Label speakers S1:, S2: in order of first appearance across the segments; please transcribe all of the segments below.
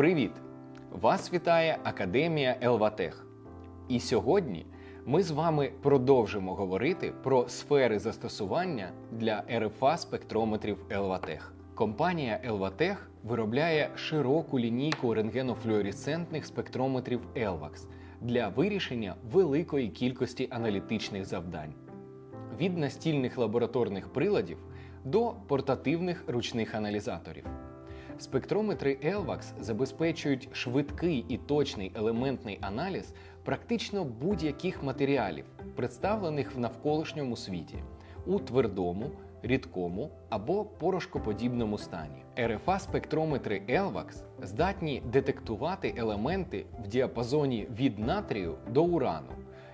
S1: Привіт! Вас вітає Академія Елватех. І сьогодні ми з вами продовжимо говорити про сфери застосування для РФА спектрометрів Елватех. Компанія Елватех виробляє широку лінійку рентгенофлюоресцентних спектрометрів Елвакс для вирішення великої кількості аналітичних завдань від настільних лабораторних приладів до портативних ручних аналізаторів. Спектрометри ELVAX забезпечують швидкий і точний елементний аналіз практично будь-яких матеріалів, представлених в навколишньому світі у твердому, рідкому або порошкоподібному стані. РФА спектрометри ELVAX здатні детектувати елементи в діапазоні від натрію до урану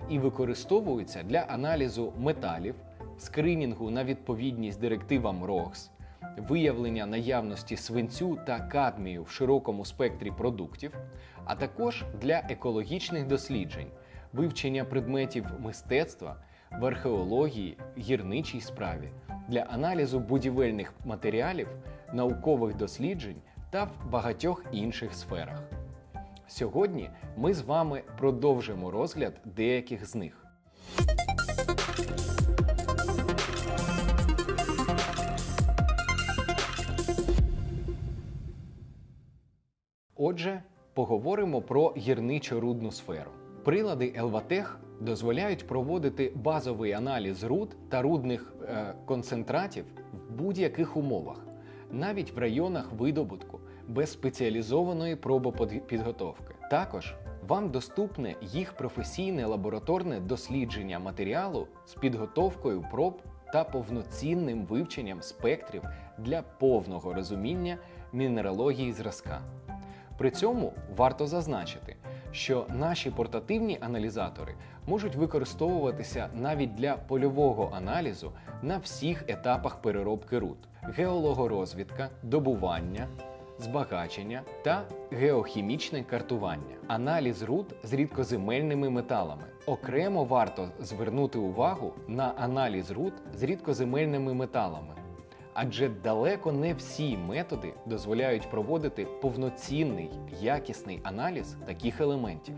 S1: і використовуються для аналізу металів, скринінгу на відповідність директивам ROHS, виявлення наявності свинцю та кадмію в широкому спектрі продуктів, а також для екологічних досліджень, вивчення предметів мистецтва, в археології, гірничій справі, для аналізу будівельних матеріалів, наукових досліджень та в багатьох інших сферах. Сьогодні ми з вами продовжимо розгляд деяких з них. Отже, поговоримо про гірничо-рудну сферу. Прилади Елватех дозволяють проводити базовий аналіз руд та рудних е, концентратів в будь-яких умовах, навіть в районах видобутку без спеціалізованої пробопідготовки. Також вам доступне їх професійне лабораторне дослідження матеріалу з підготовкою проб та повноцінним вивченням спектрів для повного розуміння мінералогії зразка. При цьому варто зазначити, що наші портативні аналізатори можуть використовуватися навіть для польового аналізу на всіх етапах переробки руд: геологорозвідка, добування, збагачення та геохімічне картування, аналіз руд з рідкоземельними металами. Окремо варто звернути увагу на аналіз руд з рідкоземельними металами. Адже далеко не всі методи дозволяють проводити повноцінний якісний аналіз таких елементів.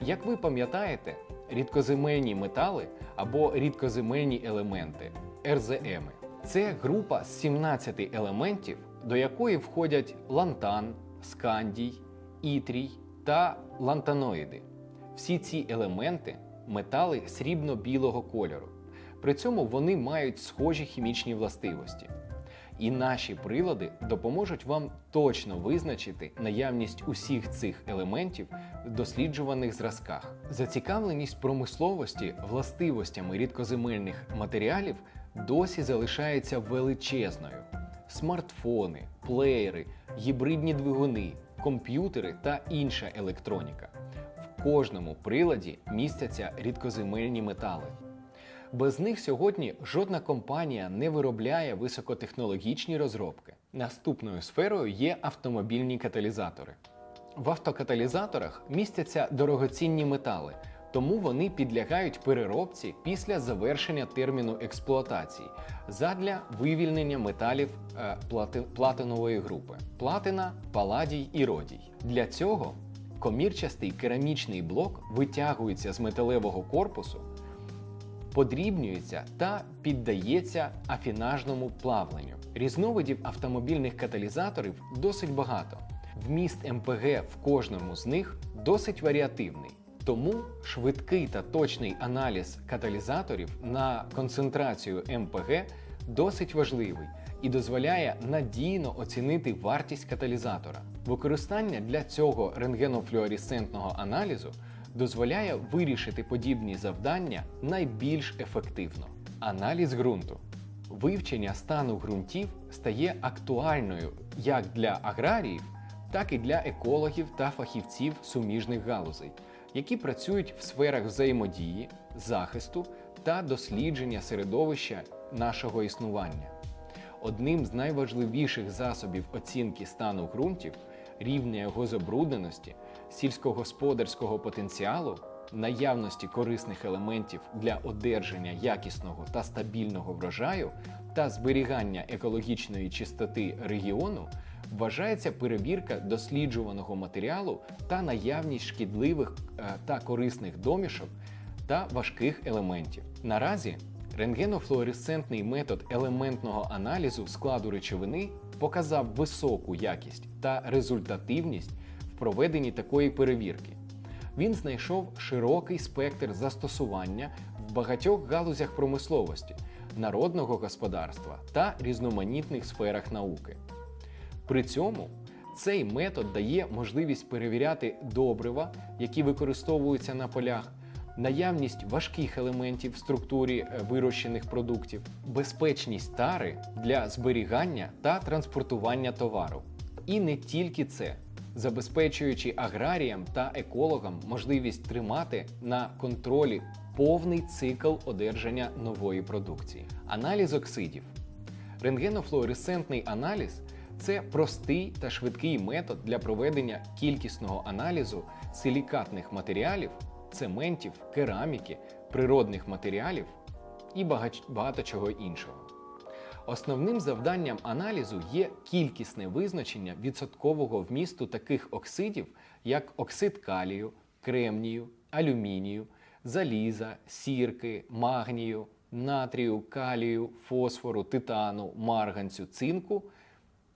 S1: Як ви пам'ятаєте, рідкоземельні метали або рідкоземельні елементи РЗМ це група з 17 елементів, до якої входять лантан, скандій, ітрій та лантаноїди. Всі ці елементи метали срібно-білого кольору. При цьому вони мають схожі хімічні властивості. І наші прилади допоможуть вам точно визначити наявність усіх цих елементів в досліджуваних зразках. Зацікавленість промисловості властивостями рідкоземельних матеріалів досі залишається величезною. Смартфони, плеєри, гібридні двигуни, комп'ютери та інша електроніка. В кожному приладі містяться рідкоземельні метали. Без них сьогодні жодна компанія не виробляє високотехнологічні розробки. Наступною сферою є автомобільні каталізатори. В автокаталізаторах містяться дорогоцінні метали, тому вони підлягають переробці після завершення терміну експлуатації задля вивільнення металів е, плати, платинової групи платина, паладій і родій. Для цього комірчастий керамічний блок витягується з металевого корпусу подрібнюється та піддається афінажному плавленню. Різновидів автомобільних каталізаторів досить багато. Вміст МПГ в кожному з них досить варіативний. Тому швидкий та точний аналіз каталізаторів на концентрацію МПГ досить важливий і дозволяє надійно оцінити вартість каталізатора. Використання для цього рентгенофлюоресцентного аналізу дозволяє вирішити подібні завдання найбільш ефективно. Аналіз ґрунту. Вивчення стану ґрунтів стає актуальною як для аграріїв, так і для екологів та фахівців суміжних галузей, які працюють в сферах взаємодії, захисту та дослідження середовища нашого існування. Одним з найважливіших засобів оцінки стану ґрунтів, рівня його забрудненості сільськогосподарського потенціалу, наявності корисних елементів для одержання якісного та стабільного врожаю та зберігання екологічної чистоти регіону вважається перевірка досліджуваного матеріалу та наявність шкідливих е, та корисних домішок та важких елементів. Наразі рентгенофлуоресцентний метод елементного аналізу складу речовини показав високу якість та результативність проведенні такої перевірки. Він знайшов широкий спектр застосування в багатьох галузях промисловості, народного господарства та різноманітних сферах науки. При цьому цей метод дає можливість перевіряти добрива, які використовуються на полях, наявність важких елементів в структурі е, вирощених продуктів, безпечність тари для зберігання та транспортування товару. І не тільки це, забезпечуючи аграріям та екологам можливість тримати на контролі повний цикл одержання нової продукції. Аналіз оксидів. Рентгенофлуоресцентний аналіз це простий та швидкий метод для проведення кількісного аналізу силікатних матеріалів, цементів, кераміки, природних матеріалів і багато чого іншого. Основним завданням аналізу є кількісне визначення відсоткового вмісту таких оксидів, як оксид калію, кремнію, алюмінію, заліза, сірки, магнію, натрію, калію, фосфору, титану, марганцю, цинку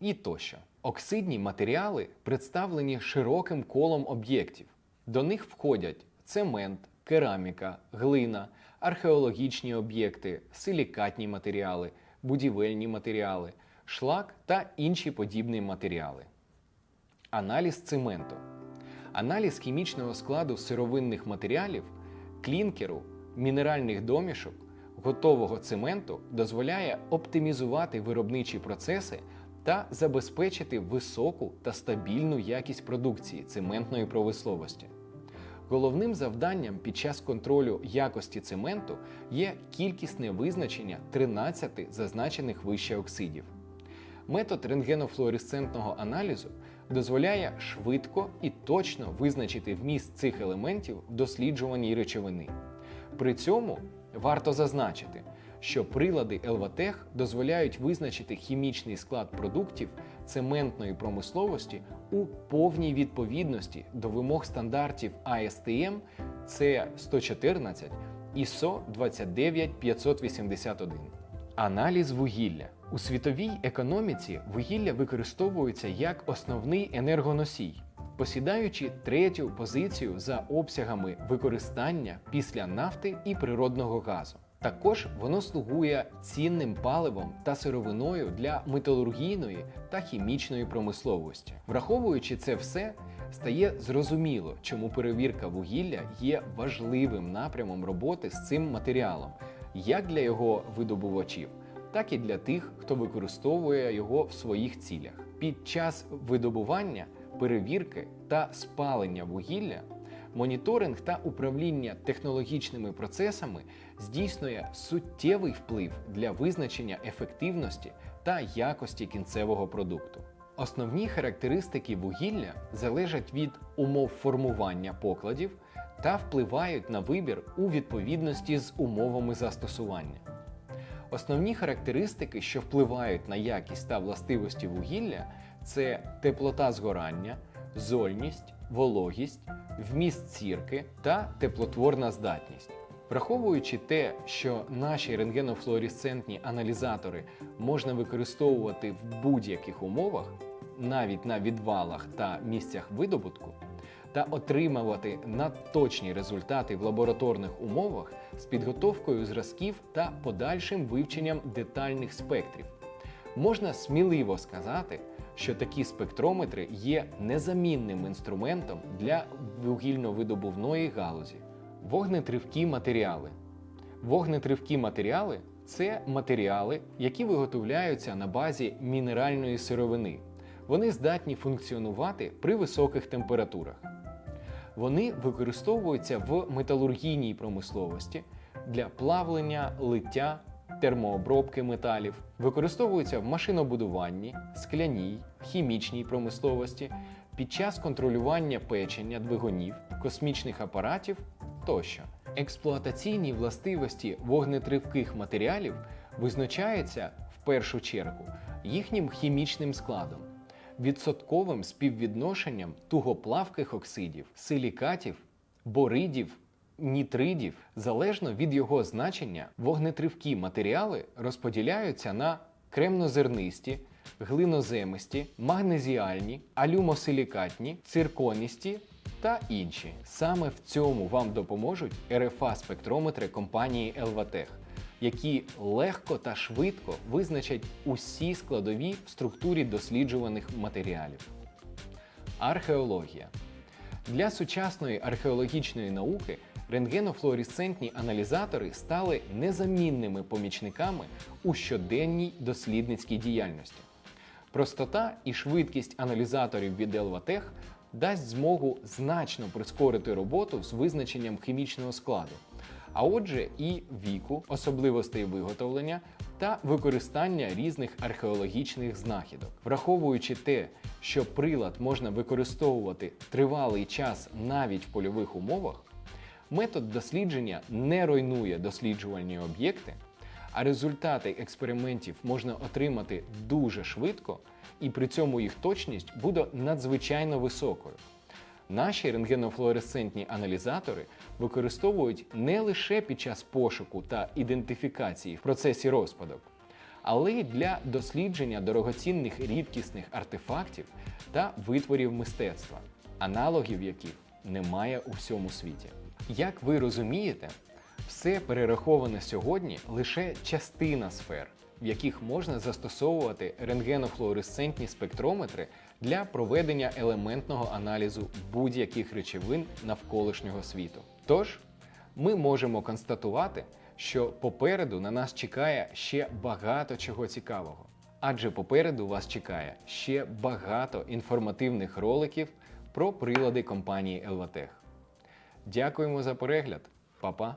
S1: і тощо. Оксидні матеріали представлені широким колом об'єктів. До них входять цемент, кераміка, глина, археологічні об'єкти, силікатні матеріали, будівельні матеріали, шлак та інші подібні матеріали. Аналіз цементу. Аналіз хімічного складу сировинних матеріалів, клінкеру, мінеральних домішок, готового цементу дозволяє оптимізувати виробничі процеси та забезпечити високу та стабільну якість продукції цементної промисловості. Головним завданням під час контролю якості цементу є кількісне визначення 13 зазначених вище оксидів. Метод рентгенофлуоресцентного аналізу дозволяє швидко і точно визначити вміст цих елементів в досліджуваній речовини. При цьому варто зазначити, що прилади Елватех дозволяють визначити хімічний склад продуктів цементної промисловості у повній відповідності до вимог стандартів ASTM C114 ISO 29581. Аналіз вугілля у світовій економіці вугілля використовується як основний енергоносій, посідаючи третю позицію за обсягами використання після нафти і природного газу. Також воно слугує цінним паливом та сировиною для металургійної та хімічної промисловості. Враховуючи це все, стає зрозуміло, чому перевірка вугілля є важливим напрямом роботи з цим матеріалом, як для його видобувачів, так і для тих, хто використовує його в своїх цілях. Під час видобування, перевірки та спалення вугілля моніторинг та управління технологічними процесами здійснює суттєвий вплив для визначення ефективності та якості кінцевого продукту. Основні характеристики вугілля залежать від умов формування покладів та впливають на вибір у відповідності з умовами застосування. Основні характеристики, що впливають на якість та властивості вугілля, це теплота згорання, зольність, вологість, вміст сірки та теплотворна здатність. Враховуючи те, що наші рентгенофлуоресцентні аналізатори можна використовувати в будь-яких умовах, навіть на відвалах та місцях видобутку, та отримувати надточні результати в лабораторних умовах з підготовкою зразків та подальшим вивченням детальних спектрів, можна сміливо сказати, що такі спектрометри є незамінним інструментом для вугільно-видобувної галузі. Вогнетривкі матеріали. Вогнетривкі матеріали це матеріали, які виготовляються на базі мінеральної сировини. Вони здатні функціонувати при високих температурах. Вони використовуються в металургійній промисловості для плавлення, лиття, термообробки металів, використовуються в машинобудуванні, скляній, хімічній промисловості, під час контролювання печення двигунів, космічних апаратів тощо. Експлуатаційні властивості вогнетривких матеріалів визначаються в першу чергу їхнім хімічним складом. відсотковим співвідношенням тугоплавких оксидів, силікатів, боридів, нітридів. Залежно від його значення, вогнетривкі матеріали розподіляються на кремнозернисті, глиноземисті, магнезіальні, алюмосилікатні, цирконісті та інші. Саме в цьому вам допоможуть РФА спектрометри компанії Елватех, які легко та швидко визначать усі складові в структурі досліджуваних матеріалів. Археологія. Для сучасної археологічної науки рентгенофлуоресцентні аналізатори стали незамінними помічниками у щоденній дослідницькій діяльності. Простота і швидкість аналізаторів від Елватех дасть змогу значно прискорити роботу з визначенням хімічного складу, а отже, і віку, особливостей виготовлення та використання різних археологічних знахідок. Враховуючи те, що прилад можна використовувати тривалий час навіть в польових умовах, метод дослідження не руйнує досліджувальні об'єкти, а результати експериментів можна отримати дуже швидко, і при цьому їх точність буде надзвичайно високою. Наші рентгенофлуоресцентні аналізатори використовують не лише під час пошуку та ідентифікації в процесі розпадок, але й для дослідження дорогоцінних рідкісних артефактів та витворів мистецтва, аналогів яких немає у всьому світі. Як ви розумієте, все перераховане сьогодні лише частина сфер, в яких можна застосовувати рентгенофлуоресцентні спектрометри для проведення елементного аналізу будь-яких речовин навколишнього світу. Тож, ми можемо констатувати, що попереду на нас чекає ще багато чого цікавого. Адже попереду вас чекає ще багато інформативних роликів про прилади компанії Elvatech. Дякуємо за перегляд, Па-па!